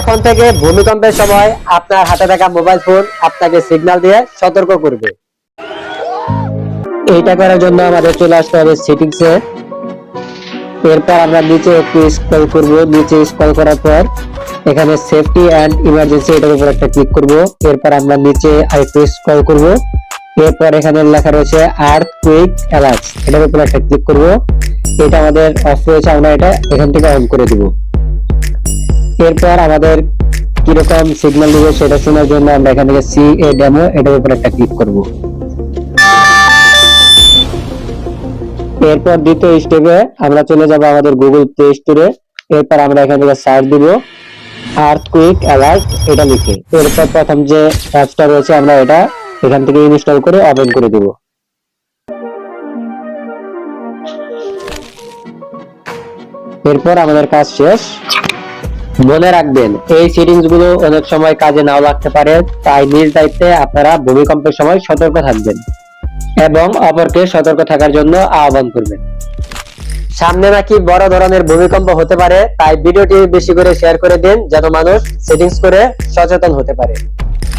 এখন থেকে ভূমিকম্পের সময় আপনার হাতে থাকা মোবাইল ফোন আপনাকে সিগন্যাল দিয়ে সতর্ক করবে। এইটা করার জন্য আমাদের চলে আসতে হবে সেটিংস। এরপর আমরা নিচে একটু স্ক্রল করব। নিচে স্ক্রল করার পর এখানে সেফটি এন্ড ইমার্জেন্সি এটার উপর একটা ক্লিক করব। এরপর আমরা নিচে আরেকটু স্ক্রল করব। এরপর এখানে লেখা রয়েছে আর্থ কুইক অ্যালার্ট এটার উপর একটা ক্লিক করব। এটা আমাদের অফ রয়েছে, আমরা এটা এখান থেকে অন করে দিব। এরপর আমাদের কীরকম সিগন্যাল দিবে সেটা শোনার জন্য আমরা এখান থেকে সি এ ডেমো এটার উপর একটা ক্লিক করব। এরপর দ্বিতীয় স্টেপে আমরা চলে যাব আমাদের গুগল প্লে স্টোরে এরপর আমরা এখান থেকে সার্চ দিব। আর্থকুইক অ্যালার্ট এটা লিখে। এরপর প্রথম যে অ্যাপসটা রয়েছে, আমরা এটা এখান থেকে ইনস্টল করে ওপেন করে দিব। এরপর আমাদের কাজ শেষ। মনে রাখবেন, এই সেটিংসগুলো অনেক সময় কাজে নাও লাগতে পারে, তাই নিজ দায়িত্বে আপনারা ভূমিকম্পের সময় সতর্ক থাকবেন এবং অপরকে সতর্ক থাকার জন্য আহ্বান করবেন। সামনে নাকি বড় ধরনের ভূমিকম্প হতে পারে, তাই ভিডিওটি বেশি করে শেয়ার করে দিন যেন মানুষ সেটিংস করে সচেতন হতে পারে।